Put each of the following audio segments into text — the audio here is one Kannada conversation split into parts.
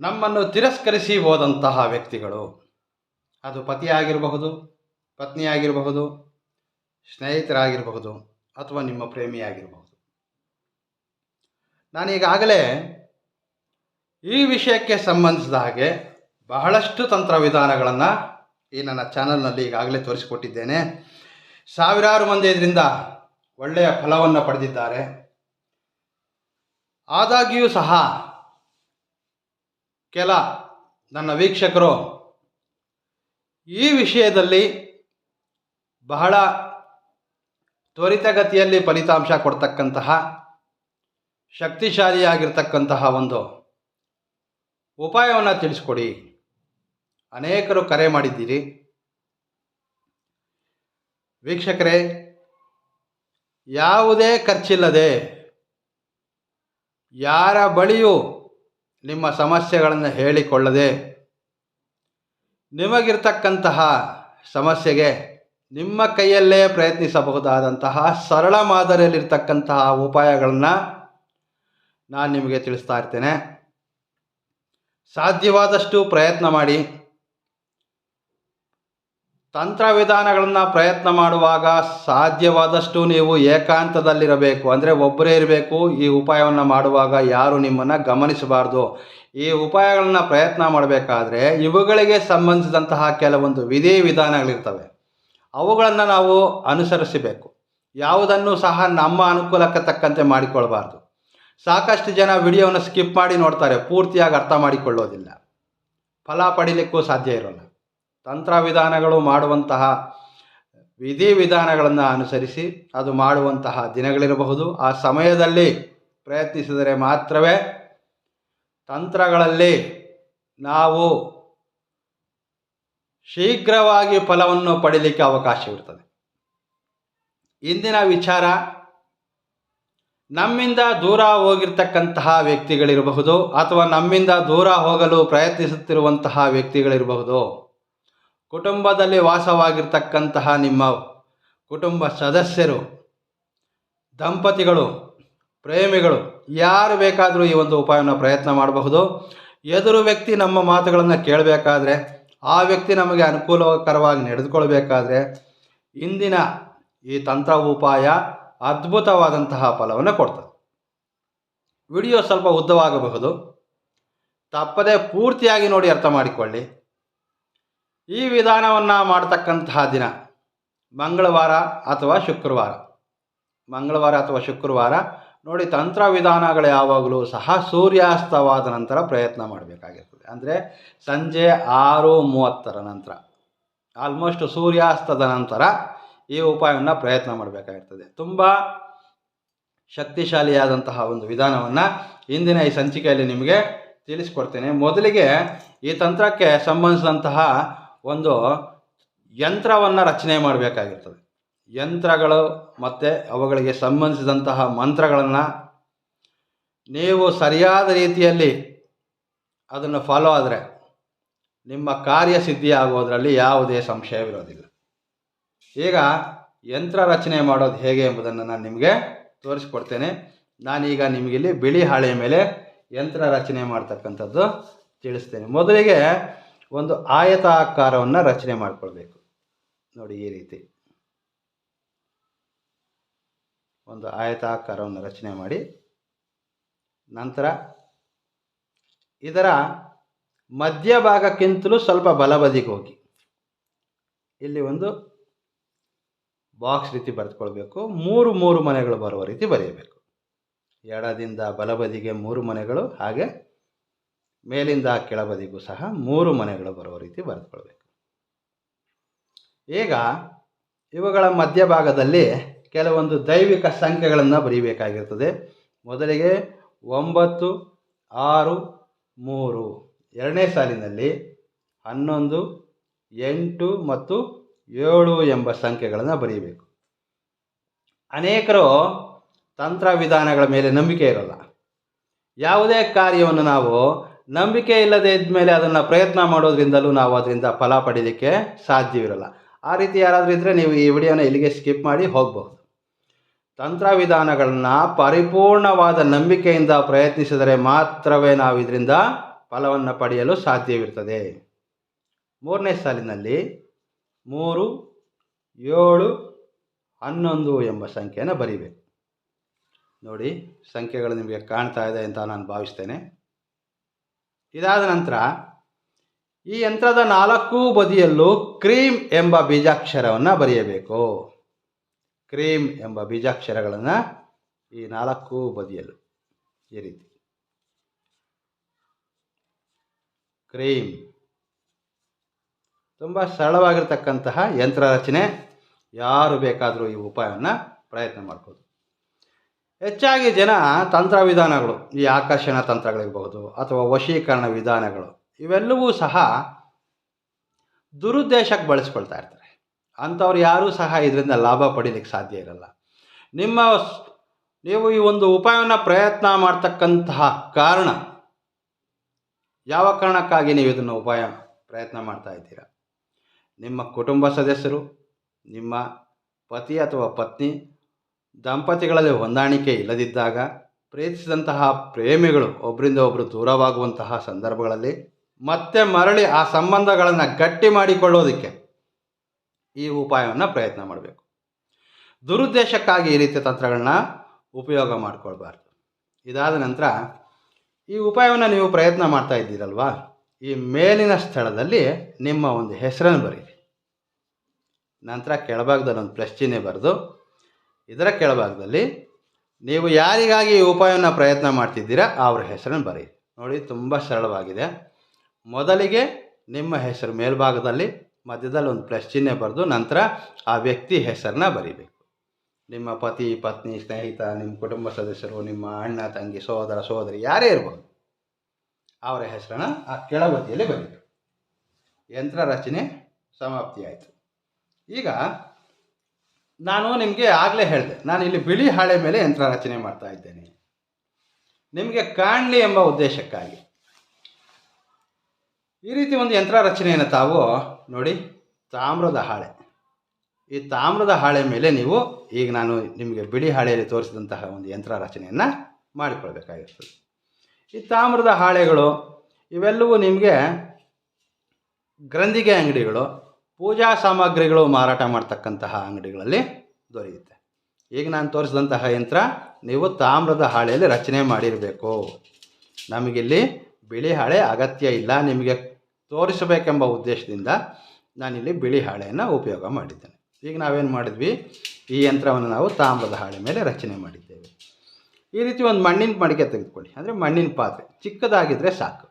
ನಮ್ಮನ್ನು ತಿರಸ್ಕರಿಸಿ ಹೋದಂತಹ ವ್ಯಕ್ತಿಗಳು. ಅದು ಪತಿಯಾಗಿರಬಹುದು, ಪತ್ನಿಯಾಗಿರಬಹುದು, ಸ್ನೇಹಿತರಾಗಿರಬಹುದು ಅಥವಾ ನಿಮ್ಮ ಪ್ರೇಮಿಯಾಗಿರಬಹುದು. ನಾನೀಗಾಗಲೇ ಈ ವಿಷಯಕ್ಕೆ ಸಂಬಂಧಿಸಿದ ಹಾಗೆ ಬಹಳಷ್ಟು ತಂತ್ರ ವಿಧಾನಗಳನ್ನು ಈ ನನ್ನ ಚಾನಲ್ನಲ್ಲಿ ಈಗಾಗಲೇ ತೋರಿಸಿಕೊಟ್ಟಿದ್ದೇನೆ. ಸಾವಿರಾರು ಮಂದಿ ಇದರಿಂದ ಒಳ್ಳೆಯ ಫಲವನ್ನು ಪಡೆದಿದ್ದಾರೆ. ಆದಾಗ್ಯೂ ಸಹ ಕೆಲ ನನ್ನ ವೀಕ್ಷಕರು, ಈ ವಿಷಯದಲ್ಲಿ ಬಹಳ ತ್ವರಿತಗತಿಯಲ್ಲಿ ಫಲಿತಾಂಶ ಕೊಡ್ತಕ್ಕಂತಹ ಶಕ್ತಿಶಾಲಿಯಾಗಿರ್ತಕ್ಕಂತಹ ಒಂದು ಉಪಾಯವನ್ನು ತಿಳಿಸ್ಕೊಡಿ. ಅನೇಕರು ಕರೆ ಮಾಡಿದ್ದೀರಿ. ವೀಕ್ಷಕರೇ, ಯಾವುದೇ ಖರ್ಚಿಲ್ಲದೆ ಯಾರ ಬಳಿಯೂ ನಿಮ್ಮ ಸಮಸ್ಯೆಗಳನ್ನು ಹೇಳಿಕೊಳ್ಳದೆ ನಿಮಗಿರ್ತಕ್ಕಂತಹ ಸಮಸ್ಯೆಗೆ ನಿಮ್ಮ ಕೈಯಲ್ಲೇ ಪ್ರಯತ್ನಿಸಬಹುದಾದಂತಹ ಸರಳ ಮಾದರಿಯಲ್ಲಿರ್ತಕ್ಕಂತಹ ಉಪಾಯಗಳನ್ನು ನಾನು ನಿಮಗೆ ತಿಳಿಸ್ತಾ ಇರ್ತೇನೆ. ಸಾಧ್ಯವಾದಷ್ಟು ಪ್ರಯತ್ನ ಮಾಡಿ. ತಂತ್ರ ವಿಧಾನಗಳನ್ನು ಪ್ರಯತ್ನ ಮಾಡುವಾಗ ಸಾಧ್ಯವಾದಷ್ಟು ನೀವು ಏಕಾಂತದಲ್ಲಿರಬೇಕು. ಅಂದರೆ ಒಬ್ಬರೇ ಇರಬೇಕು, ಈ ಉಪಾಯವನ್ನು ಮಾಡುವಾಗ ಯಾರು ನಿಮ್ಮನ್ನು ಗಮನಿಸಬಾರ್ದು. ಈ ಉಪಾಯಗಳನ್ನು ಪ್ರಯತ್ನ ಮಾಡಬೇಕಾದ್ರೆ ಇವುಗಳಿಗೆ ಸಂಬಂಧಿಸಿದಂತಹ ಕೆಲವೊಂದು ವಿಧಿ ವಿಧಾನಗಳಿರ್ತವೆ. ಅವುಗಳನ್ನು ನಾವು ಅನುಸರಿಸಬೇಕು. ಯಾವುದನ್ನು ಸಹ ನಮ್ಮ ಅನುಕೂಲಕ್ಕೆ ತಕ್ಕಂತೆ ಮಾಡಿಕೊಳ್ಬಾರ್ದು. ಸಾಕಷ್ಟು ಜನ ವಿಡಿಯೋವನ್ನು ಸ್ಕಿಪ್ ಮಾಡಿ ನೋಡ್ತಾರೆ, ಪೂರ್ತಿಯಾಗಿ ಅರ್ಥ ಮಾಡಿಕೊಳ್ಳೋದಿಲ್ಲ. ಫಲ ಪಡೀಲಿಕ್ಕೂ ಸಾಧ್ಯ ಇರೋಲ್ಲ. ತಂತ್ರ ವಿಧಾನಗಳು ಮಾಡುವಂತಹ ವಿಧಿ ವಿಧಾನಗಳನ್ನು ಅನುಸರಿಸಿ ಅದು ಮಾಡುವಂತಹ ದಿನಗಳಿರಬಹುದು. ಆ ಸಮಯದಲ್ಲಿ ಪ್ರಯತ್ನಿಸಿದರೆ ಮಾತ್ರವೇ ತಂತ್ರಗಳಲ್ಲಿ ನಾವು ಶೀಘ್ರವಾಗಿ ಫಲವನ್ನು ಪಡೀಲಿಕ್ಕೆ ಅವಕಾಶವಿರ್ತದೆ ಇಂದಿನ ವಿಚಾರ, ನಮ್ಮಿಂದ ದೂರ ಹೋಗಿರ್ತಕ್ಕಂತಹ ವ್ಯಕ್ತಿಗಳಿರಬಹುದು ಅಥವಾ ನಮ್ಮಿಂದ ದೂರ ಹೋಗಲು ಪ್ರಯತ್ನಿಸುತ್ತಿರುವಂತಹ ವ್ಯಕ್ತಿಗಳಿರಬಹುದು. ಕುಟುಂಬದಲ್ಲಿ ವಾಸವಾಗಿರ್ತಕ್ಕಂತಹ ನಿಮ್ಮ ಕುಟುಂಬ ಸದಸ್ಯರು, ದಂಪತಿಗಳು, ಪ್ರೇಮಿಗಳು, ಯಾರು ಬೇಕಾದರೂ ಈ ಒಂದು ಉಪಾಯವನ್ನು ಪ್ರಯತ್ನ ಮಾಡಬಹುದು. ಎದುರು ವ್ಯಕ್ತಿ ನಮ್ಮ ಮಾತುಗಳನ್ನು ಕೇಳಬೇಕಾದ್ರೆ, ಆ ವ್ಯಕ್ತಿ ನಮಗೆ ಅನುಕೂಲಕರವಾಗಿ ನಡೆದುಕೊಳ್ಬೇಕಾದ್ರೆ, ಇಂದಿನ ಈ ತಂತ್ರ ಉಪಾಯ ಅದ್ಭುತವಾದಂತಹ ಫಲವನ್ನು ಕೊಡ್ತದೆ. ವಿಡಿಯೋ ಸ್ವಲ್ಪ ಉದ್ದವಾಗಬಹುದು. ತಪ್ಪದೇ ಪೂರ್ತಿಯಾಗಿ ನೋಡಿ ಅರ್ಥ ಮಾಡಿಕೊಳ್ಳಿ. ಈ ವಿಧಾನವನ್ನು ಮಾಡ್ತಕ್ಕಂತಹ ದಿನ. ಮಂಗಳವಾರ ಅಥವಾ ಶುಕ್ರವಾರ. ಮಂಗಳವಾರ ಅಥವಾ ಶುಕ್ರವಾರ, ನೋಡಿ ತಂತ್ರ ವಿಧಾನಗಳು ಯಾವಾಗಲೂ ಸಹ ಸೂರ್ಯಾಸ್ತವಾದ ನಂತರ ಪ್ರಯತ್ನ ಮಾಡಬೇಕಾಗಿರ್ತದೆ. ಅಂದರೆ ಸಂಜೆ ಆರು ಮೂವತ್ತರ ನಂತರ. ಆಲ್ಮೋಸ್ಟ್ ಸೂರ್ಯಾಸ್ತದ ನಂತರ ಈ ಉಪಾಯವನ್ನು ಪ್ರಯತ್ನ ಮಾಡಬೇಕಾಗಿರ್ತದೆ. ತುಂಬ ಶಕ್ತಿಶಾಲಿಯಾದಂತಹ ಒಂದು ವಿಧಾನವನ್ನು ಇಂದಿನ ಈ ಸಂಚಿಕೆಯಲ್ಲಿ ನಿಮಗೆ ತಿಳಿಸ್ಕೊಡ್ತೇನೆ. ಮೊದಲಿಗೆ ಈ ತಂತ್ರಕ್ಕೆ ಸಂಬಂಧಿಸಿದಂತಹ ಒಂದು ಯಂತ್ರವನ್ನು ರಚನೆ ಮಾಡಬೇಕಾಗಿರ್ತದೆ. ಯಂತ್ರಗಳು ಮತ್ತು ಅವುಗಳಿಗೆ ಸಂಬಂಧಿಸಿದಂತಹ ಮಂತ್ರಗಳನ್ನು ನೀವು ಸರಿಯಾದ ರೀತಿಯಲ್ಲಿ ಅದನ್ನು ಫಾಲೋ ಆದರೆ ನಿಮ್ಮ ಕಾರ್ಯಸಿದ್ಧಿ ಆಗೋದರಲ್ಲಿ ಯಾವುದೇ ಸಂಶಯವಿರೋದಿಲ್ಲ. ಈಗ ಯಂತ್ರ ರಚನೆ ಮಾಡೋದು ಹೇಗೆ ಎಂಬುದನ್ನು ನಾನು ನಿಮಗೆ ತೋರಿಸ್ಕೊಡ್ತೇನೆ. ನಾನೀಗ ನಿಮಗಿಲ್ಲಿ ಬಿಳಿ ಹಾಳೆಯ ಮೇಲೆ ಯಂತ್ರ ರಚನೆ ಮಾಡ್ತಕ್ಕಂಥದ್ದು ತಿಳಿಸ್ತೇನೆ. ಮೊದಲಿಗೆ ಒಂದು ಆಯತಾಕಾರವನ್ನು ರಚನೆ ಮಾಡಿಕೊಳ್ಬೇಕು. ನೋಡಿ ಈ ರೀತಿ. ಒಂದು ಆಯತಾಕಾರವನ್ನು ರಚನೆ ಮಾಡಿ, ನಂತರ ಇದರ ಮಧ್ಯಭಾಗಕ್ಕಿಂತಲೂ ಸ್ವಲ್ಪ ಬಲಬದಿಗೆ ಹೋಗಿ. ಇಲ್ಲಿ ಒಂದು ಬಾಕ್ಸ್ ರೀತಿ ಬರೆದುಕೊಳ್ಬೇಕು. ಮೂರು ಮೂರು ಮನೆಗಳು ಬರುವ ರೀತಿ ಬರೆಯಬೇಕು. ಎಡದಿಂದ ಬಲಬದಿಗೆ ಮೂರು ಮನೆಗಳು, ಹಾಗೆ ಮೇಲಿಂದ ಕೆಳಬದಿಗೂ ಸಹ ಮೂರು ಮನೆಗಳು ಬರುವ ರೀತಿ ಬರೆದುಕೊಳ್ಬೇಕು. ಈಗ ಇವುಗಳ ಮಧ್ಯಭಾಗದಲ್ಲಿ ಕೆಲವೊಂದು ದೈವಿಕ ಸಂಖ್ಯೆಗಳನ್ನು ಬರೀಬೇಕಾಗಿರ್ತದೆ. ಮೊದಲಿಗೆ ಒಂಬತ್ತು, ಆರು, ಮೂರು. ಎರಡನೇ ಸಾಲಿನಲ್ಲಿ ಹನ್ನೊಂದು, ಎಂಟು ಮತ್ತು ಏಳು ಎಂಬ ಸಂಖ್ಯೆಗಳನ್ನು ಬರೀಬೇಕು. ಅನೇಕರು ತಂತ್ರ ವಿಧಾನಗಳ ಮೇಲೆ ನಂಬಿಕೆ ಇರೋಲ್ಲ. ಯಾವುದೇ ಕಾರ್ಯವನ್ನು ನಾವು ನಂಬಿಕೆ ಇಲ್ಲದೆ ಇದ್ಮೇಲೆ ಅದನ್ನು ಪ್ರಯತ್ನ ಮಾಡೋದ್ರಿಂದಲೂ ನಾವು ಅದರಿಂದ ಫಲ ಪಡೀಲಿಕ್ಕೆ ಸಾಧ್ಯವಿರಲ್ಲ. ಆ ರೀತಿ ಯಾರಾದರೂ ಇದ್ದರೆ ನೀವು ಈ ವಿಡಿಯೋನ ಇಲ್ಲಿಗೆ ಸ್ಕಿಪ್ ಮಾಡಿ ಹೋಗಬಹುದು. ತಂತ್ರ ವಿಧಾನಗಳನ್ನು ಪರಿಪೂರ್ಣವಾದ ನಂಬಿಕೆಯಿಂದ ಪ್ರಯತ್ನಿಸಿದರೆ ಮಾತ್ರವೇ ನಾವು ಇದರಿಂದ ಫಲವನ್ನು ಪಡೆಯಲು ಸಾಧ್ಯವಿರ್ತದೆ. ಮೂರನೇ ಸಾಲಿನಲ್ಲಿ ಮೂರು, ಏಳು, ಹನ್ನೊಂದು ಎಂಬ ಸಂಖ್ಯೆಯನ್ನು ಬರೀಬೇಕು. ನೋಡಿ, ಸಂಖ್ಯೆಗಳು ನಿಮಗೆ ಕಾಣ್ತಾ ಇದೆ ಅಂತ ನಾನು ಭಾವಿಸ್ತೇನೆ. ಇದಾದ ನಂತರ ಈ ಯಂತ್ರದ ನಾಲ್ಕು ಬದಿಯಲ್ಲೂ ಕ್ರೀಮ್ ಎಂಬ ಬೀಜಾಕ್ಷರವನ್ನು ಬರೆಯಬೇಕು. ಕ್ರೀಮ್ ಎಂಬ ಬೀಜಾಕ್ಷರಗಳನ್ನು ಈ ನಾಲ್ಕು ಬದಿಯಲ್ಲೂ ಈ ರೀತಿ. ಕ್ರೀಮ್. ತುಂಬ ಸರಳವಾಗಿರ್ತಕ್ಕಂತಹ ಯಂತ್ರ ರಚನೆ. ಯಾರು ಬೇಕಾದರೂ ಈ ಉಪಾಯವನ್ನು ಪ್ರಯತ್ನ ಮಾಡ್ಬೋದು. ಹೆಚ್ಚಾಗಿ ಜನ ತಂತ್ರ ವಿಧಾನಗಳು ಈ ಆಕರ್ಷಣ ತಂತ್ರಗಳಿರ್ಬೋದು ಅಥವಾ ವಶೀಕರಣ ವಿಧಾನಗಳು, ಇವೆಲ್ಲವೂ ಸಹ ದುರುದ್ದೇಶಕ್ಕೆ ಬಳಸ್ಕೊಳ್ತಾ ಇರ್ತಾರೆ. ಅಂಥವ್ರು ಯಾರೂ ಸಹ ಇದರಿಂದ ಲಾಭ ಪಡೀಲಿಕ್ಕೆ ಸಾಧ್ಯ ಇರಲ್ಲ. ನಿಮ್ಮ ನೀವು ಈ ಒಂದು ಉಪಾಯವನ್ನು ಪ್ರಯತ್ನ ಮಾಡ್ತಕ್ಕಂತಹ ಕಾರಣ, ಯಾವ ಕಾರಣಕ್ಕಾಗಿ ನೀವು ಇದನ್ನು ಉಪಾಯ, ಪ್ರಯತ್ನ ಮಾಡ್ತಾ ಇದ್ದೀರಾ? ನಿಮ್ಮ ಕುಟುಂಬ ಸದಸ್ಯರು, ನಿಮ್ಮ ಪತಿ ಅಥವಾ ಪತ್ನಿ ದಂಪತಿಗಳಲ್ಲಿ ಹೊಂದಾಣಿಕೆ ಇಲ್ಲದಿದ್ದಾಗ ಪ್ರೀತಿಸಿದಂತಹ ಪ್ರೇಮಿಗಳು ಒಬ್ಬರಿಂದ ಒಬ್ಬರು ದೂರವಾಗುವಂತಹ ಸಂದರ್ಭಗಳಲ್ಲಿ ಮತ್ತೆ ಮರಳಿ ಆ ಸಂಬಂಧಗಳನ್ನು ಗಟ್ಟಿ ಮಾಡಿಕೊಳ್ಳೋದಕ್ಕೆ ಈ ಉಪಾಯವನ್ನು ಪ್ರಯತ್ನ ಮಾಡಬೇಕು. ದುರುದ್ದೇಶಕ್ಕಾಗಿ ಈ ರೀತಿಯ ತಂತ್ರಗಳನ್ನ ಉಪಯೋಗ ಮಾಡಿಕೊಳ್ಬಾರ್ದು. ಇದಾದ ನಂತರ ಈ ಉಪಾಯವನ್ನು ನೀವು ಪ್ರಯತ್ನ ಮಾಡ್ತಾ ಇದ್ದೀರಲ್ವಾ? ಈ ಮೇಲಿನ ಸ್ಥಳದಲ್ಲಿ ನಿಮ್ಮ ಒಂದು ಹೆಸರನ್ನು ಬರೀರಿ. ನಂತರ ಕೆಳಭಾಗದಲ್ಲಿ ಒಂದು ಪ್ಲಸ್ ಚಿಹ್ನೆ ಬರೆದು ಇದರ ಕೆಳಭಾಗದಲ್ಲಿ ನೀವು ಯಾರಿಗಾಗಿ ಈ ಉಪಾಯವನ್ನು ಪ್ರಯತ್ನ ಮಾಡ್ತಿದ್ದೀರಾ ಅವ್ರ ಹೆಸರನ್ನು ಬರೆಯಿರಿ ನೋಡಿ, ತುಂಬ ಸರಳವಾಗಿದೆ. ಮೊದಲಿಗೆ ನಿಮ್ಮ ಹೆಸರು ಮೇಲ್ಭಾಗದಲ್ಲಿ, ಮಧ್ಯದಲ್ಲಿ ಒಂದು ಪ್ಲಸ್ ಚಿಹ್ನೆ ಬರೆದು ನಂತರ ಆ ವ್ಯಕ್ತಿ ಹೆಸರನ್ನ ಬರೀಬೇಕು. ನಿಮ್ಮ ಪತಿ, ಪತ್ನಿ, ಸ್ನೇಹಿತ, ನಿಮ್ಮ ಕುಟುಂಬ ಸದಸ್ಯರು, ನಿಮ್ಮ ಅಣ್ಣ, ತಂಗಿ, ಸೋದರ, ಸೋದರಿ, ಯಾರೇ ಇರ್ಬೋದು, ಅವರ ಹೆಸರನ್ನ ಆ ಕೆಳಬದಿಯಲ್ಲಿ ಬರೀಬೇಕು. ಯಂತ್ರ ರಚನೆ ಸಮಾಪ್ತಿಯಾಯಿತು. ಈಗ ನಾನು ನಿಮಗೆ ಆಗಲೇ ಹೇಳಿದೆ, ನಾನು ಇಲ್ಲಿ ಬಿಳಿ ಹಾಳೆ ಮೇಲೆ ಯಂತ್ರ ರಚನೆ ಮಾಡ್ತಾ ಇದ್ದೇನೆ. ನಿಮಗೆ ಕಾಣಲಿ ಎಂಬ ಉದ್ದೇಶಕ್ಕಾಗಿ. ಈ ರೀತಿ ಒಂದು ಯಂತ್ರ ರಚನೆಯನ್ನು ತಾವು ನೋಡಿ, ತಾಮ್ರದ ಹಾಳೆ. ಈ ತಾಮ್ರದ ಹಾಳೆ ಮೇಲೆ ನೀವು ಈಗ ನಾನು ನಿಮಗೆ ಬಿಳಿ ಹಾಳೆಯಲ್ಲಿ ತೋರಿಸಿದಂತಹ ಒಂದು ಯಂತ್ರ ರಚನೆಯನ್ನು ಮಾಡಿಕೊಳ್ಬೇಕಾಗಿರ್ತದೆ. ಈ ತಾಮ್ರದ ಹಾಳೆಗಳು ಇವೆಲ್ಲವೂ ನಿಮಗೆ ಗ್ರಂಥಿಗೆ ಅಂಗಡಿಗಳು ಪೂಜಾ ಸಾಮಗ್ರಿಗಳು ಮಾರಾಟ ಮಾಡ್ತಕ್ಕಂತಹ ಅಂಗಡಿಗಳಲ್ಲಿ ದೊರೆಯುತ್ತೆ. ಈಗ ನಾನು ತೋರಿಸಿದಂತಹ ಯಂತ್ರ ನೀವು ತಾಮ್ರದ ಹಾಳೆಯಲ್ಲಿ ರಚನೆ ಮಾಡಿರಬೇಕು. ನಮಗಿಲ್ಲಿ ಬಿಳಿ ಹಾಳೆ ಅಗತ್ಯ ಇಲ್ಲ. ನಿಮಗೆ ತೋರಿಸಬೇಕೆಂಬ ಉದ್ದೇಶದಿಂದ ನಾನಿಲ್ಲಿ ಬಿಳಿ ಹಾಳೆಯನ್ನು ಉಪಯೋಗ ಮಾಡಿದ್ದೇನೆ. ಈಗ ನಾವೇನು ಮಾಡಿದ್ವಿ? ಈ ಯಂತ್ರವನ್ನು ನಾವು ತಾಮ್ರದ ಹಾಳೆ ಮೇಲೆ ರಚನೆ ಮಾಡಿದ್ದೇವೆ. ಈ ರೀತಿ ಒಂದು ಮಣ್ಣಿನ ಮಡಿಕೆ ತೆಗೆದುಕೊಳ್ಳಿ. ಅಂದರೆ ಮಣ್ಣಿನ ಪಾತ್ರೆ. ಚಿಕ್ಕದಾಗಿದ್ದರೆ ಸಾಕು.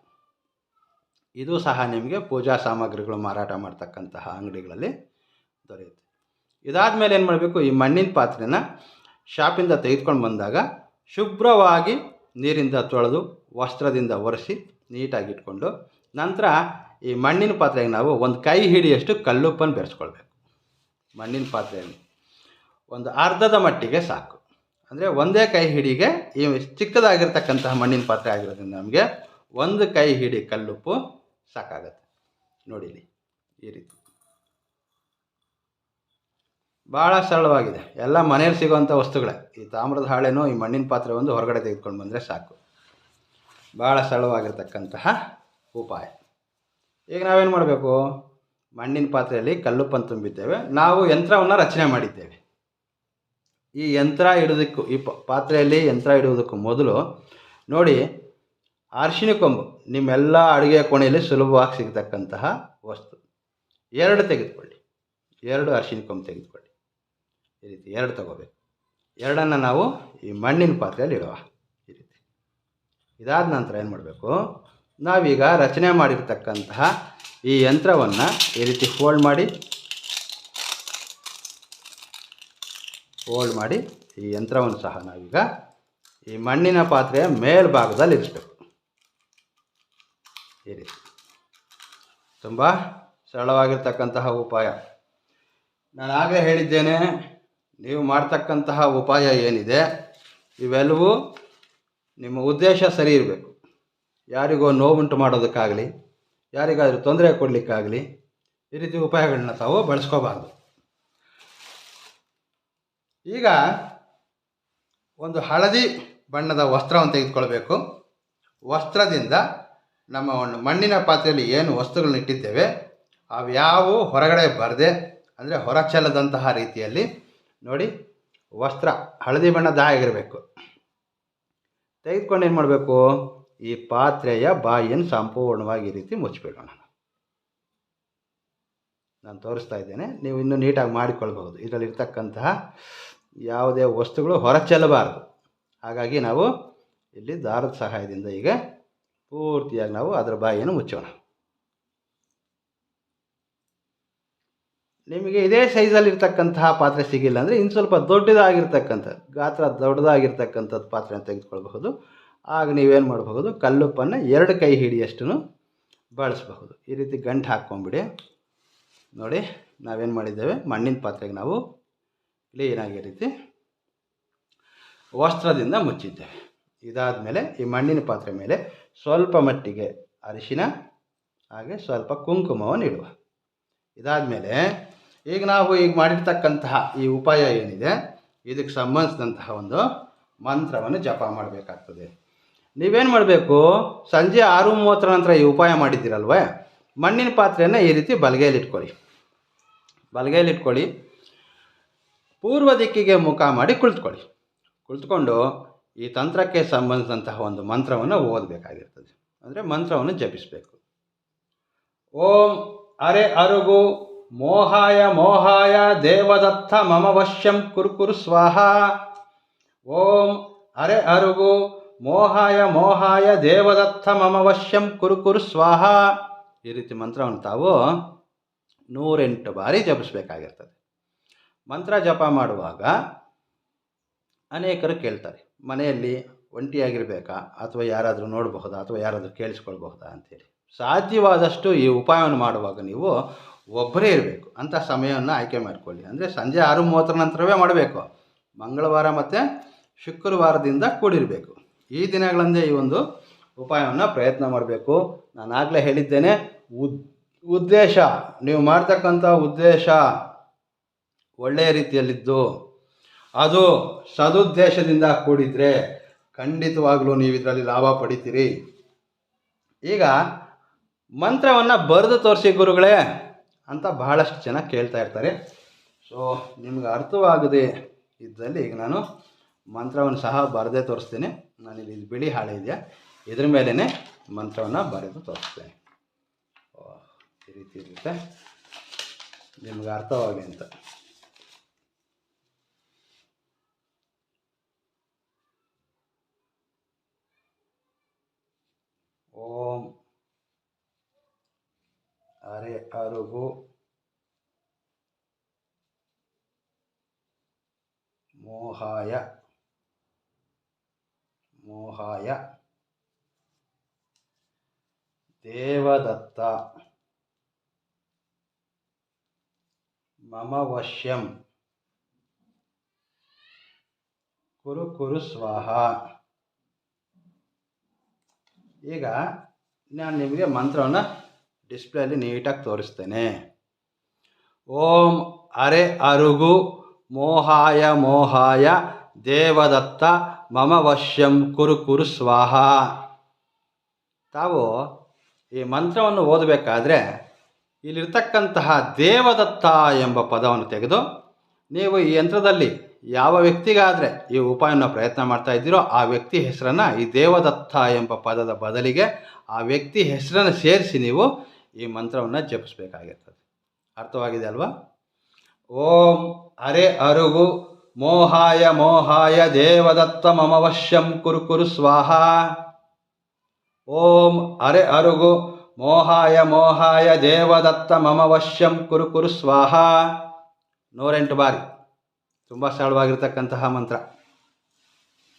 ಇದು ಸಹ ನಿಮಗೆ ಪೂಜಾ ಸಾಮಗ್ರಿಗಳು ಮಾರಾಟ ಮಾಡ್ತಕ್ಕಂತಹ ಅಂಗಡಿಗಳಲ್ಲಿ ದೊರೆಯುತ್ತೆ. ಇದಾದ ಮೇಲೆ ಏನು ಮಾಡಬೇಕು, ಈ ಮಣ್ಣಿನ ಪಾತ್ರೆನ ಶಾಪಿಂದ ತೆಗೆದುಕೊಂಡು ಬಂದಾಗ ಶುಭ್ರವಾಗಿ ನೀರಿಂದ ತೊಳೆದು ವಸ್ತ್ರದಿಂದ ಒರೆಸಿ ನೀಟಾಗಿ ಇಟ್ಕೊಂಡು ನಂತರ ಈ ಮಣ್ಣಿನ ಪಾತ್ರೆಗೆ ನಾವು ಒಂದು ಕೈ ಹಿಡಿಯಷ್ಟು ಕಲ್ಲುಪ್ಪನ್ನು ಬೆರೆಸ್ಕೊಳ್ಬೇಕು. ಮಣ್ಣಿನ ಪಾತ್ರೆಯಲ್ಲಿ ಒಂದು ಅರ್ಧದ ಮಟ್ಟಿಗೆ ಸಾಕು. ಅಂದರೆ ಒಂದೇ ಕೈ ಹಿಡಿಗೆ ಈ ಚಿಕ್ಕದಾಗಿರ್ತಕ್ಕಂತಹ ಮಣ್ಣಿನ ಪಾತ್ರೆ ಆಗಿರೋದ್ರಿಂದ ನಮಗೆ ಒಂದು ಕೈ ಹಿಡಿ ಕಲ್ಲುಪ್ಪು ಸಾಕಾಗತ್ತೆ. ನೋಡಿಲಿ, ಈ ರೀತಿ. ಭಾಳ ಸರಳವಾಗಿದೆ. ಎಲ್ಲ ಮನೇಲಿ ಸಿಗುವಂಥ ವಸ್ತುಗಳೇ. ಈ ತಾಮ್ರದ ಹಾಳೆನೂ, ಈ ಮಣ್ಣಿನ ಪಾತ್ರೆ ಒಂದು ಹೊರಗಡೆ ತೆಗೆದುಕೊಂಡು ಬಂದರೆ ಸಾಕು. ಭಾಳ ಸರಳವಾಗಿರ್ತಕ್ಕಂತಹ ಉಪಾಯ. ಈಗ ನಾವೇನು ಮಾಡಬೇಕು? ಮಣ್ಣಿನ ಪಾತ್ರೆಯಲ್ಲಿ ಕಲ್ಲುಪ್ಪನ್ನು ತುಂಬಿದ್ದೇವೆ. ನಾವು ಯಂತ್ರವನ್ನು ರಚನೆ ಮಾಡಿದ್ದೇವೆ. ಈ ಯಂತ್ರ ಇಡೋದಕ್ಕೂ ಈ ಪಾತ್ರೆಯಲ್ಲಿ ಯಂತ್ರ ಇಡುವುದಕ್ಕೂ ಮೊದಲು ನೋಡಿ ಅರಿಶಿನ ಕೊಂಬು, ನಿಮ್ಮೆಲ್ಲ ಅಡುಗೆ ಕೋಣೆಯಲ್ಲಿ ಸುಲಭವಾಗಿ ಸಿಗತಕ್ಕಂತಹ ವಸ್ತು. ಎರಡು ತೆಗೆದುಕೊಳ್ಳಿ. ಎರಡು ಅರಿಶಿನ ಕೊಂಬು ತೆಗೆದುಕೊಳ್ಳಿ. ಈ ರೀತಿ ಎರಡು ತಗೋಬೇಕು. ಎರಡನ್ನು ನಾವು ಈ ಮಣ್ಣಿನ ಪಾತ್ರೆಯಲ್ಲಿ ಇಡುವ ಈ ರೀತಿ. ಇದಾದ ನಂತರ ಏನು ಮಾಡಬೇಕು? ನಾವೀಗ ರಚನೆ ಮಾಡಿರ್ತಕ್ಕಂತಹ ಈ ಯಂತ್ರವನ್ನು ಈ ರೀತಿ ಫೋಲ್ಡ್ ಮಾಡಿ ಫೋಲ್ಡ್ ಮಾಡಿ ಈ ಯಂತ್ರವನ್ನು ಸಹ ನಾವೀಗ ಈ ಮಣ್ಣಿನ ಪಾತ್ರೆಯ ಮೇಲ್ಭಾಗದಲ್ಲಿ ಇರಿಸ್ಬೇಕು. ಈ ರೀತಿ ತುಂಬ ಸರಳವಾಗಿರ್ತಕ್ಕಂತಹ ಉಪಾಯ. ನಾನು ಆಗಲೇ ಹೇಳಿದ್ದೇನೆ, ನೀವು ಮಾಡ್ತಕ್ಕಂತಹ ಉಪಾಯ ಏನಿದೆ, ಇವೆಲ್ಲವೂ ನಿಮ್ಮ ಉದ್ದೇಶ ಸರಿ ಇರಬೇಕು. ಯಾರಿಗೋ ನೋವುಂಟು ಮಾಡೋದಕ್ಕಾಗಲಿ, ಯಾರಿಗಾದರೂ ತೊಂದರೆ ಕೊಡಲಿಕ್ಕಾಗಲಿ, ಈ ರೀತಿ ಉಪಾಯಗಳನ್ನ ತಾವು ಬಳಸ್ಕೋಬಾರ್ದು. ಈಗ ಒಂದು ಹಳದಿ ಬಣ್ಣದ ವಸ್ತ್ರವನ್ನು ತೆಗೆದುಕೊಳ್ಬೇಕು. ವಸ್ತ್ರದಿಂದ ನಮ್ಮ ಒಂದು ಮಣ್ಣಿನ ಪಾತ್ರೆಯಲ್ಲಿ ಏನು ವಸ್ತುಗಳನ್ನ ಇಟ್ಟಿದ್ದೇವೆ, ಅವ್ಯಾವು ಹೊರಗಡೆ ಬರದೆ, ಅಂದರೆ ಹೊರ ಚೆಲ್ಲದಂತಹ ರೀತಿಯಲ್ಲಿ ನೋಡಿ, ವಸ್ತ್ರ, ಹಳದಿ ಬಣ್ಣದ ಆಗಿರಬೇಕು. ತೆಗೆದುಕೊಂಡು ಏನು ಮಾಡಬೇಕು? ಈ ಪಾತ್ರೆಯ ಬಾಯಿಯನ್ನು ಸಂಪೂರ್ಣವಾಗಿ ಈ ರೀತಿ ಮುಚ್ಚಿಬಿಡೋಣ. ನಾನು ತೋರಿಸ್ತಾ ಇದ್ದೇನೆ, ನೀವು ಇನ್ನೂ ನೀಟಾಗಿ ಮಾಡಿಕೊಳ್ಬಹುದು. ಇದರಲ್ಲಿರ್ತಕ್ಕಂತಹ ಯಾವುದೇ ವಸ್ತುಗಳು ಹೊರ ಚೆಲ್ಲಬಾರದು ಹಾಗಾಗಿ ನಾವು ಇಲ್ಲಿ ದಾರದ ಸಹಾಯದಿಂದ ಈಗ ಪೂರ್ತಿಯಾಗಿ ನಾವು ಅದರ ಬಾಯಿಯನ್ನು ಮುಚ್ಚೋಣ. ನಿಮಗೆ ಇದೇ ಸೈಜಲ್ಲಿರ್ತಕ್ಕಂತಹ ಪಾತ್ರೆ ಸಿಗಿಲ್ಲ ಅಂದರೆ ಇನ್ನು ಸ್ವಲ್ಪ ದೊಡ್ಡದಾಗಿರ್ತಕ್ಕಂಥದ್ದು ಗಾತ್ರ ದೊಡ್ಡದಾಗಿರ್ತಕ್ಕಂಥದ್ದು ಪಾತ್ರೆನ ತೆಗೆದುಕೊಳ್ಬಹುದು. ಆಗ ನೀವೇನು ಮಾಡಬಹುದು, ಕಲ್ಲುಪ್ಪನ್ನು ಎರಡು ಕೈ ಹಿಡಿಯಷ್ಟು ಬಳಸಬಹುದು. ಈ ರೀತಿ ಗಂಟು ಹಾಕ್ಕೊಂಬಿಡಿ ನೋಡಿ, ನಾವೇನು ಮಾಡಿದ್ದೇವೆ, ಮಣ್ಣಿನ ಪಾತ್ರೆಗೆ ನಾವು ಕ್ಲೀನಾಗಿ ರೀತಿ ವಸ್ತ್ರದಿಂದ ಮುಚ್ಚಿದ್ದೇವೆ. ಇದಾದ ಮೇಲೆ ಈ ಮಣ್ಣಿನ ಪಾತ್ರೆ ಮೇಲೆ ಸ್ವಲ್ಪ ಮಟ್ಟಿಗೆ ಅರಿಶಿನ, ಹಾಗೆ ಸ್ವಲ್ಪ ಕುಂಕುಮವನ್ನು ಇಡುವ. ಇದಾದ ಮೇಲೆ ಈಗ ನಾವು ಈಗ ಮಾಡಿರ್ತಕ್ಕಂತಹ ಈ ಉಪಾಯ ಏನಿದೆ? ಇದಕ್ಕೆ ಸಂಬಂಧಿಸಿದಂತಹ ಒಂದು ಮಂತ್ರವನ್ನು ಜಪ ಮಾಡಬೇಕಾಗ್ತದೆ. ನೀವೇನು ಮಾಡಬೇಕು? ಸಂಜೆ ಆರು ಮೂವತ್ತರ ನಂತರ ಈ ಉಪಾಯ ಮಾಡಿದ್ದೀರಲ್ವೇ? ಮಣ್ಣಿನ ಪಾತ್ರೆಯನ್ನು ಈ ರೀತಿ ಬಲಗೈಯಲ್ಲಿ ಇಟ್ಕೊಳ್ಳಿ. ಪೂರ್ವ ದಿಕ್ಕಿಗೆ ಮುಖ ಮಾಡಿ ಕುಳಿತುಕೊಳ್ಳಿ. ಕುಳಿತುಕೊಂಡು ಈ ತಂತ್ರಕ್ಕೆ ಸಂಬಂಧಿಸಿದಂತಹ ಒಂದು ಮಂತ್ರವನ್ನು ಓದಬೇಕಾಗಿರ್ತದೆ. ಅಂದರೆ ಮಂತ್ರವನ್ನು ಜಪಿಸಬೇಕು. ಓಂ ಅರೆ ಅರುಗು ಮೋಹಾಯ ಮೋಹಾಯ ದೇವದತ್ತ ಮಮ ವಶ್ಯಂ ಕುರುಕುರು ಸ್ವಾಹ. ಓಂ ಅರೆ ಅರುಗು ಮೋಹಾಯ ಮೋಹಾಯ ದೇವದತ್ತ ಮಮ ವಶ್ಯಂ ಕುರುಕುರು ಸ್ವಾಹ. ಈ ರೀತಿ ಮಂತ್ರವನ್ನು ತಾವು ನೂರೆಂಟು ಬಾರಿ ಜಪಿಸಬೇಕಾಗಿರ್ತದೆ. ಮಂತ್ರ ಜಪ ಮಾಡುವಾಗ ಅನೇಕರು ಕೇಳ್ತಾರೆ. ಮನೆಯಲ್ಲಿ ಒಂಟಿಯಾಗಿರಬೇಕಾ? ಅಥವಾ ಯಾರಾದರೂ ನೋಡಬಹುದಾ? ಅಥವಾ ಯಾರಾದರೂ ಕೇಳಿಸ್ಕೊಳ್ಬಹುದಾ ಅಂತೇಳಿ. ಸಾಧ್ಯವಾದಷ್ಟು ಈ ಉಪಾಯವನ್ನು ಮಾಡುವಾಗ ನೀವು ಒಬ್ಬರೇ ಇರಬೇಕು. ಅಂಥ ಸಮಯವನ್ನು ಆಯ್ಕೆ ಮಾಡಿಕೊಳ್ಳಿ. ಅಂದರೆ ಸಂಜೆ ಆರು ಮೂವತ್ತರ ನಂತರವೇ ಮಾಡಬೇಕು. ಮಂಗಳವಾರ ಮತ್ತು ಶುಕ್ರವಾರದಿಂದ ಕೂಡಿರಬೇಕು. ಈ ದಿನಗಳಂದೇ ಈ ಒಂದು ಉಪಾಯವನ್ನು ಪ್ರಯತ್ನ ಮಾಡಬೇಕು. ನಾನು ಆಗಲೇ ಹೇಳಿದ್ದೇನೆ, ಉದ್, ಉದ್ದೇಶ. ನೀವು ಮಾಡ್ತಕ್ಕಂಥ ಉದ್ದೇಶ ಒಳ್ಳೆಯ ರೀತಿಯಲ್ಲಿದ್ದು. ಅದು ಸದುದ್ದೇಶದಿಂದ ಕೂಡಿದರೆ ಖಂಡಿತವಾಗ್ಲೂ ನೀವು ಇದರಲ್ಲಿ ಲಾಭ ಪಡಿತೀರಿ. ಈಗ ಮಂತ್ರವನ್ನು ಬರೆದು ತೋರಿಸಿ ಗುರುಗಳೇ ಅಂತ ಬಹಳಷ್ಟು ಜನ ಕೇಳ್ತಾ ಇರ್ತಾರೆ. ಸೊ ನಿಮ್ಗೆ ಅರ್ಥವಾಗದೆ ಇದ್ದಲ್ಲಿ ಈಗ ನಾನು ಮಂತ್ರವನ್ನು ಸಹ ಬರೆದೇ ತೋರಿಸ್ತೇನೆ. ನಾನು ಇಲ್ಲಿ ಬಿಳಿ ಹಾಳೆ ಇದೆಯಾ? ಇದ್ರ ಮೇಲೇ ಮಂತ್ರವನ್ನು ಬರೆದು ತೋರಿಸ್ತೇನೆ. ಈ ರೀತಿ ಇರುತ್ತೆ. ನಿಮ್ಗೆ ಅರ್ಥವಾಗಿ ಅಂತ ಓಂ ಅರೆ ಅರುಗು ಮೋಹಾಯ. ಮೋಹಾಯ. ದೇವದತ್ತ. ಮಮ ವಶ್ಯಂ. ಕುರು ಕುರು ಸ್ವಾಹ. ಈಗ ನಾನು ನಿಮಗೆ ಮಂತ್ರವನ್ನು ಡಿಸ್ಪ್ಲೇಲಿ ನೀಟಾಗಿ ತೋರಿಸ್ತೇನೆ. ಓಂ ಅರೆ ಅರುಗು ಮೋಹಾಯ ಮೋಹಾಯ ದೇವದತ್ತ ಮಮ ವಶ್ಯಂ ಕುರು ಕುರು ಸ್ವಾಹ. ತಾವು ಈ ಮಂತ್ರವನ್ನು ಓದಬೇಕಾದ್ರೆ ಇಲ್ಲಿರ್ತಕ್ಕಂತಹ ದೇವದತ್ತ ಎಂಬ ಪದವನ್ನು ತೆಗೆದು ನೀವು ಈ ಯಂತ್ರದಲ್ಲಿ ಯಾವ ವ್ಯಕ್ತಿಗಾದರೆ ಈ ಉಪಾಯವನ್ನು ಪ್ರಯತ್ನ ಮಾಡ್ತಾ ಇದ್ದೀರೋ ಆ ವ್ಯಕ್ತಿ ಹೆಸರನ್ನು ಈ ದೇವದತ್ತ ಎಂಬ ಪದದ ಬದಲಿಗೆ ಆ ವ್ಯಕ್ತಿ ಹೆಸರನ್ನು ಸೇರಿಸಿ ನೀವು ಈ ಮಂತ್ರವನ್ನು ಜಪಿಸಬೇಕಾಗಿರ್ತದೆ. ಅರ್ಥವಾಗಿದೆ ಅಲ್ವಾ? ಓಂ ಅರೆ ಅರುಗು ಮೋಹಾಯ ಮೋಹಾಯ ದೇವದತ್ತ ಮಮವಶ್ಯಂ ಕುರು ಕುರು ಸ್ವಾಹ. ಓಂ ಅರೆ ಅರುಗು ಮೋಹಾಯ ಮೋಹಾಯ ದೇವದತ್ತ ಮಮವಶ್ಯಂ ಕುರು ಕುರು ಸ್ವಾಹ. ನೂರೆಂಟು ಬಾರಿ. ತುಂಬ ಸರಳವಾಗಿರ್ತಕ್ಕಂತಹ ಮಂತ್ರ.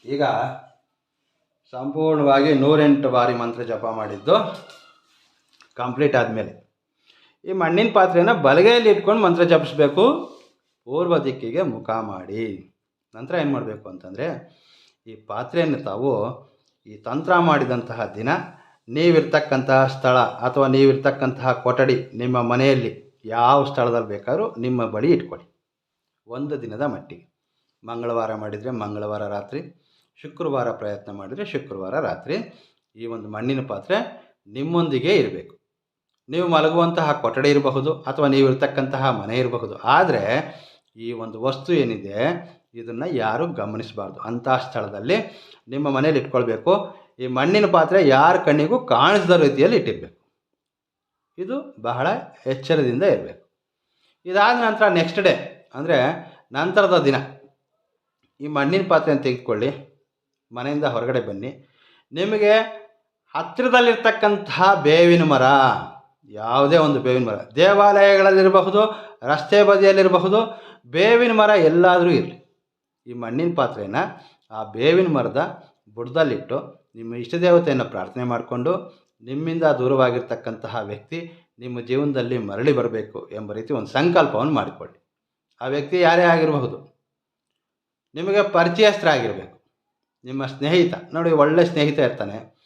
ಈಗ ಸಂಪೂರ್ಣವಾಗಿ ನೂರೆಂಟು ಬಾರಿ ಮಂತ್ರ ಜಪ ಮಾಡಿದ್ದು ಕಂಪ್ಲೀಟ್ ಆದಮೇಲೆ. ಈ ಮಣ್ಣಿನ ಪಾತ್ರೆಯನ್ನು ಬಲಗೈಯಲ್ಲಿ ಇಟ್ಕೊಂಡು ಮಂತ್ರ ಜಪಿಸ್ಬೇಕು. ಪೂರ್ವ ದಿಕ್ಕಿಗೆ ಮುಖ ಮಾಡಿ. ನಂತರ ಏನು ಮಾಡಬೇಕು ಅಂತಂದರೆ, ಈ ಪಾತ್ರೆಯನ್ನು ತಾವು ಈ ತಂತ್ರ ಮಾಡಿದಂತಹ ದಿನ ನೀವಿರ್ತಕ್ಕಂತಹ ಸ್ಥಳ ಅಥವಾ ನೀವಿರ್ತಕ್ಕಂತಹ ಕೊಠಡಿ ನಿಮ್ಮ ಮನೆಯಲ್ಲಿ ಯಾವ ಸ್ಥಳದಲ್ಲಿ ಬೇಕಾದರೂ ನಿಮ್ಮ ಬಳಿ ಇಟ್ಕೊಳ್ಳಿ. ಒಂದು ದಿನದ ಮಟ್ಟಿಗೆ. ಮಂಗಳವಾರ ಮಾಡಿದರೆ ಮಂಗಳವಾರ ರಾತ್ರಿ, ಶುಕ್ರವಾರ ಪ್ರಯತ್ನ ಮಾಡಿದರೆ ಶುಕ್ರವಾರ ರಾತ್ರಿ ಈ ಒಂದು ಮಣ್ಣಿನ ಪಾತ್ರೆ ನಿಮ್ಮೊಂದಿಗೆ ಇರಬೇಕು. ನೀವು ಮಲಗುವಂತಹ ಕೊಠಡಿ ಇರಬಹುದು ಅಥವಾ ನೀವು ಮನೆ ಇರಬಹುದು. ಆದರೆ ಈ ಒಂದು ವಸ್ತು ಏನಿದೆ, ಇದನ್ನು ಯಾರೂ ಗಮನಿಸಬಾರ್ದು. ಅಂಥ ಸ್ಥಳದಲ್ಲಿ ನಿಮ್ಮ ಮನೇಲಿ ಇಟ್ಕೊಳ್ಬೇಕು. ಈ ಮಣ್ಣಿನ ಪಾತ್ರೆ ಯಾರ ಕಣ್ಣಿಗೂ ಕಾಣಿಸದ ರೀತಿಯಲ್ಲಿ ಇಟ್ಟಿರಬೇಕು. ಇದು ಬಹಳ ಎಚ್ಚರದಿಂದ ಇರಬೇಕು. ಇದಾದ ನಂತರ ನೆಕ್ಸ್ಟ್ ಡೇ ಅಂದರೆ ನಂತರದ ದಿನ, ಈ ಮಣ್ಣಿನ ಪಾತ್ರೆಯನ್ನು ತೆಗೆದುಕೊಳ್ಳಿ, ಮನೆಯಿಂದ ಹೊರಗಡೆ ಬನ್ನಿ. ನಿಮಗೆ ಹತ್ತಿರದಲ್ಲಿರ್ತಕ್ಕಂತಹ ಬೇವಿನ ಮರ, ಯಾವುದೇ ಒಂದು ಬೇವಿನ ಮರ, ದೇವಾಲಯಗಳಲ್ಲಿರಬಹುದು, ರಸ್ತೆ ಬದಿಯಲ್ಲಿರಬಹುದು ಬೇವಿನ ಮರ ಎಲ್ಲಾದರೂ ಇರಲಿ. ಈ ಮಣ್ಣಿನ ಪಾತ್ರೆನ ಆ ಬೇವಿನ ಮರದ ಬುಡದಲ್ಲಿಟ್ಟು ನಿಮ್ಮ ಇಷ್ಟದೇವತೆಯನ್ನು ಪ್ರಾರ್ಥನೆ ಮಾಡಿಕೊಂಡು ನಿಮ್ಮಿಂದ ದೂರವಾಗಿರ್ತಕ್ಕಂತಹ ವ್ಯಕ್ತಿ ನಿಮ್ಮ ಜೀವನದಲ್ಲಿ ಮರಳಿ ಬರಬೇಕು ಎಂಬ ರೀತಿ ಒಂದು ಸಂಕಲ್ಪವನ್ನು ಮಾಡಿಕೊಳ್ಳಿ. ಆ ವ್ಯಕ್ತಿ ಯಾರೇ ಆಗಿರಬಹುದು. ನಿಮಗೆ ಪರಿಚಯಸ್ಥರಾಗಿರಬೇಕು. ನಿಮ್ಮ ಸ್ನೇಹಿತ, ನೋಡಿ ಒಳ್ಳೆ ಸ್ನೇಹಿತ ಇರ್ತಾನೆ.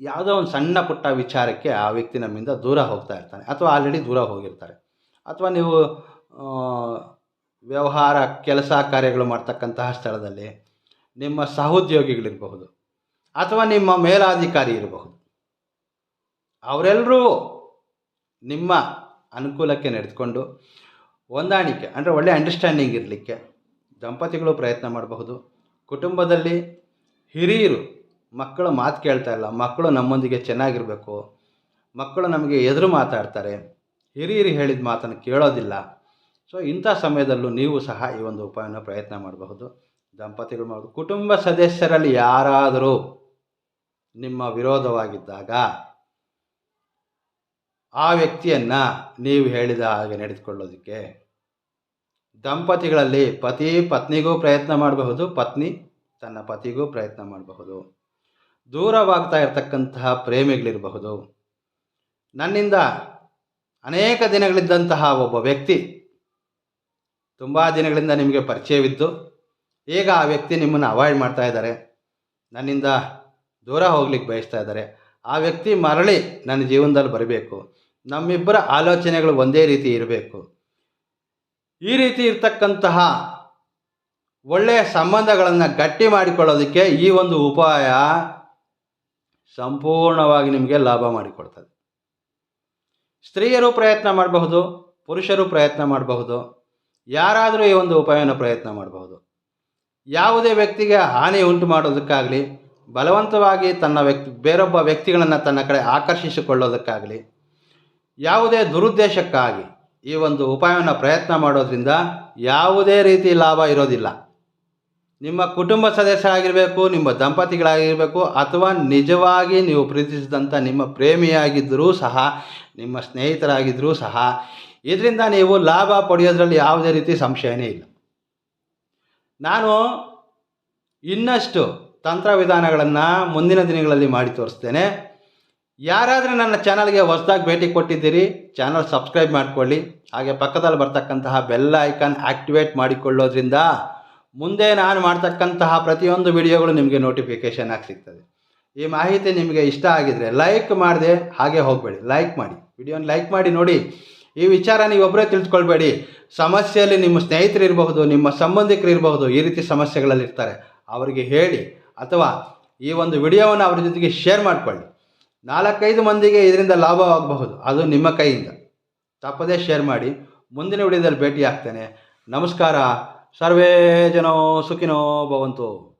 ಯಾವುದೋ ಒಂದು ಸಣ್ಣ ಪುಟ್ಟ ವಿಚಾರಕ್ಕೆ ಆ ವ್ಯಕ್ತಿ ನಮ್ಮಿಂದ ದೂರ ಹೋಗ್ತಾ ಇರ್ತಾನೆ ಅಥವಾ ಆಲ್ರೆಡಿ ದೂರ ಹೋಗಿರ್ತಾರೆ. ಅಥವಾ ನೀವು ವ್ಯವಹಾರ ಕೆಲಸ ಕಾರ್ಯಗಳು ಮಾಡ್ತಕ್ಕಂತಹ ಸ್ಥಳದಲ್ಲಿ ನಿಮ್ಮ ಸಹೋದ್ಯೋಗಿಗಳಿರಬಹುದು ಅಥವಾ ನಿಮ್ಮ ಮೇಲಾಧಿಕಾರಿ ಇರಬಹುದು. ಅವರೆಲ್ಲರೂ ನಿಮ್ಮ ಅನುಕೂಲಕ್ಕೆ ನಡೆದುಕೊಂಡು ಹೊಂದಾಣಿಕೆ, ಅಂದರೆ ಒಳ್ಳೆಯ ಅಂಡರ್ಸ್ಟ್ಯಾಂಡಿಂಗ್ ಇರಲಿಕ್ಕೆ ದಂಪತಿಗಳು ಪ್ರಯತ್ನ ಮಾಡಬಹುದು. ಕುಟುಂಬದಲ್ಲಿ ಹಿರಿಯರು ಮಕ್ಕಳು ಮಾತು ಕೇಳ್ತಾ ಇಲ್ಲ, ಮಕ್ಕಳು ನಮ್ಮೊಂದಿಗೆ ಚೆನ್ನಾಗಿರಬೇಕು, ಮಕ್ಕಳು ನಮಗೆ ಎದುರು ಮಾತಾಡ್ತಾರೆ, ಹಿರಿಯರು ಹೇಳಿದ ಮಾತನ್ನು ಕೇಳೋದಿಲ್ಲ ಸೊ ಇಂಥ ಸಮಯದಲ್ಲೂ ನೀವು ಸಹ ಈ ಒಂದು ಉಪಾಯನ ಪ್ರಯತ್ನ ಮಾಡಬಹುದು. ದಂಪತಿಗಳು ಮಾಡಬಹುದು ಕುಟುಂಬ ಸದಸ್ಯರಲ್ಲಿ ಯಾರಾದರೂ ನಿಮ್ಮ ವಿರೋಧವಾಗಿದ್ದಾಗ ಆ ವ್ಯಕ್ತಿಯನ್ನು ನೀವು ಹೇಳಿದ ಹಾಗೆ ನಡೆದುಕೊಳ್ಳೋದಕ್ಕೆ ದಂಪತಿಗಳಲ್ಲಿ ಪತಿ ಪತ್ನಿಗೂ ಪ್ರಯತ್ನ ಮಾಡಬಹುದು, ಪತ್ನಿ ತನ್ನ ಪತಿಗೂ ಪ್ರಯತ್ನ ಮಾಡಬಹುದು. ದೂರವಾಗ್ತಾ ಇರತಕ್ಕಂತಹ ಪ್ರೇಮಿಗಳಿರಬಹುದು. ನನ್ನಿಂದ ಅನೇಕ ದಿನಗಳಿದ್ದಂತಹ ಒಬ್ಬ ವ್ಯಕ್ತಿ ತುಂಬ ದಿನಗಳಿಂದ ನಿಮಗೆ ಪರಿಚಯವಿದ್ದು, ಈಗ ಆ ವ್ಯಕ್ತಿ ನಿಮ್ಮನ್ನು ಅವಾಯ್ಡ್ ಮಾಡ್ತಾ ಇದ್ದಾರೆ. ನನ್ನಿಂದ ದೂರ ಹೋಗ್ಲಿಕ್ಕೆ ಬಯಸ್ತಾ ಇದ್ದಾರೆ. ಆ ವ್ಯಕ್ತಿ ಮರಳಿ ನನ್ನ ಜೀವನದಲ್ಲಿ ಬರಬೇಕು. ನಮ್ಮಿಬ್ಬರ ಆಲೋಚನೆಗಳು ಒಂದೇ ರೀತಿ ಇರಬೇಕು. ಈ ರೀತಿ ಇರ್ತಕ್ಕಂತಹ ಒಳ್ಳೆಯ ಸಂಬಂಧಗಳನ್ನು ಗಟ್ಟಿ ಮಾಡಿಕೊಳ್ಳೋದಕ್ಕೆ ಈ ಒಂದು ಉಪಾಯ ಸಂಪೂರ್ಣವಾಗಿ ನಿಮಗೆ ಲಾಭ ಮಾಡಿಕೊಡ್ತದೆ. ಸ್ತ್ರೀಯರು ಪ್ರಯತ್ನ ಮಾಡಬಹುದು, ಪುರುಷರು ಪ್ರಯತ್ನ ಮಾಡಬಹುದು. ಯಾರಾದರೂ ಈ ಒಂದು ಉಪಾಯವನ್ನು ಪ್ರಯತ್ನ ಮಾಡಬಹುದು. ಯಾವುದೇ ವ್ಯಕ್ತಿಗೆ ಹಾನಿ ಉಂಟು ಮಾಡೋದಕ್ಕಾಗಲಿ, ಬಲವಂತವಾಗಿ ತನ್ನ ವ್ಯಕ್ತಿ, ಬೇರೊಬ್ಬ ವ್ಯಕ್ತಿಗಳನ್ನು ತನ್ನ ಕಡೆ ಆಕರ್ಷಿಸಿಕೊಳ್ಳೋದಕ್ಕಾಗಲಿ, ಯಾವುದೇ ದುರುದ್ದೇಶಕ್ಕಾಗಿ ಈ ಒಂದು ಉಪಾಯವನ್ನು ಪ್ರಯತ್ನ ಮಾಡೋದ್ರಿಂದ ಯಾವುದೇ ರೀತಿ ಲಾಭ ಇರೋದಿಲ್ಲ. ನಿಮ್ಮ ಕುಟುಂಬ ಸದಸ್ಯರಾಗಿರಬೇಕು, ನಿಮ್ಮ ದಂಪತಿಗಳಾಗಿರಬೇಕು, ಅಥವಾ ನಿಜವಾಗಿ ನೀವು ಪ್ರೀತಿಸಿದಂಥ ನಿಮ್ಮ ಪ್ರೇಮಿಯಾಗಿದ್ದರೂ ಸಹ, ನಿಮ್ಮ ಸ್ನೇಹಿತರಾಗಿದ್ದರೂ ಸಹ ಇದರಿಂದ ನೀವು ಲಾಭ ಪಡೆಯೋದ್ರಲ್ಲಿ ಯಾವುದೇ ರೀತಿ ಸಂಶಯನೇ ಇಲ್ಲ. ನಾನು ಇನ್ನಷ್ಟು ತಂತ್ರ ವಿಧಾನಗಳನ್ನು ಮುಂದಿನ ದಿನಗಳಲ್ಲಿ ಮಾಡಿ ತೋರಿಸ್ತೇನೆ. ಯಾರಾದರೂ ನನ್ನ ಚಾನಲ್ಗೆ ಹೊಸದಾಗಿ ಭೇಟಿ ಕೊಟ್ಟಿದ್ದೀರಿ, ಚಾನಲ್ ಸಬ್ಸ್ಕ್ರೈಬ್ ಮಾಡಿಕೊಳ್ಳಿ. ಹಾಗೆ ಪಕ್ಕದಲ್ಲಿ ಬರ್ತಕ್ಕಂತಹ ಬೆಲ್ ಐಕಾನ್ ಆಕ್ಟಿವೇಟ್ ಮಾಡಿಕೊಳ್ಳೋದ್ರಿಂದ ಮುಂದೆ ನಾನು ಮಾಡ್ತಕ್ಕಂತಹ ಪ್ರತಿಯೊಂದು ವಿಡಿಯೋಗಳು ನಿಮಗೆ ನೋಟಿಫಿಕೇಷನ್ ಆಗಿ ಸಿಗ್ತದೆ. ಈ ಮಾಹಿತಿ ನಿಮಗೆ ಇಷ್ಟ ಆಗಿದರೆ ಲೈಕ್ ಮಾಡಿದೆ ಹಾಗೆ ಹೋಗಬೇಡಿ. ಲೈಕ್ ಮಾಡಿ. ವಿಡಿಯೋನ ಲೈಕ್ ಮಾಡಿ ನೋಡಿ. ಈ ವಿಚಾರ ನೀವೊಬ್ಬರೇ ತಿಳಿದುಕೊಳ್ಬೇಡಿ ಸಮಸ್ಯೆಯಲ್ಲಿ ನಿಮ್ಮ ಸ್ನೇಹಿತರು ಇರಬಹುದು ನಿಮ್ಮ ಸಂಬಂಧಿಕರು ಇರಬಹುದು ಈ ರೀತಿ ಸಮಸ್ಯೆಗಳಲ್ಲಿ ಇರ್ತಾರೆ ಅವರಿಗೆ ಹೇಳಿ ಅಥವಾ ಈ ಒಂದು ವಿಡಿಯೋವನ್ನು ಅವ್ರ ಜೊತೆಗೆ ಶೇರ್ ಮಾಡಿಕೊಳ್ಳಿ. ನಾಲ್ಕೈದು ಮಂದಿಗೆ ಇದರಿಂದ ಲಾಭವಾಗಬಹುದು. ಅದು ನಿಮ್ಮ ಕೈಯಿಂದ. ತಪ್ಪದೇ ಶೇರ್ ಮಾಡಿ. ಮುಂದಿನ ವಿಡಿಯೋದಲ್ಲಿ ಭೇಟಿ ಆಗ್ತೇನೆ ನಮಸ್ಕಾರ. ಸರ್ವೇ ಜನೋ ಸುಖಿನೋ ಭವಂತು.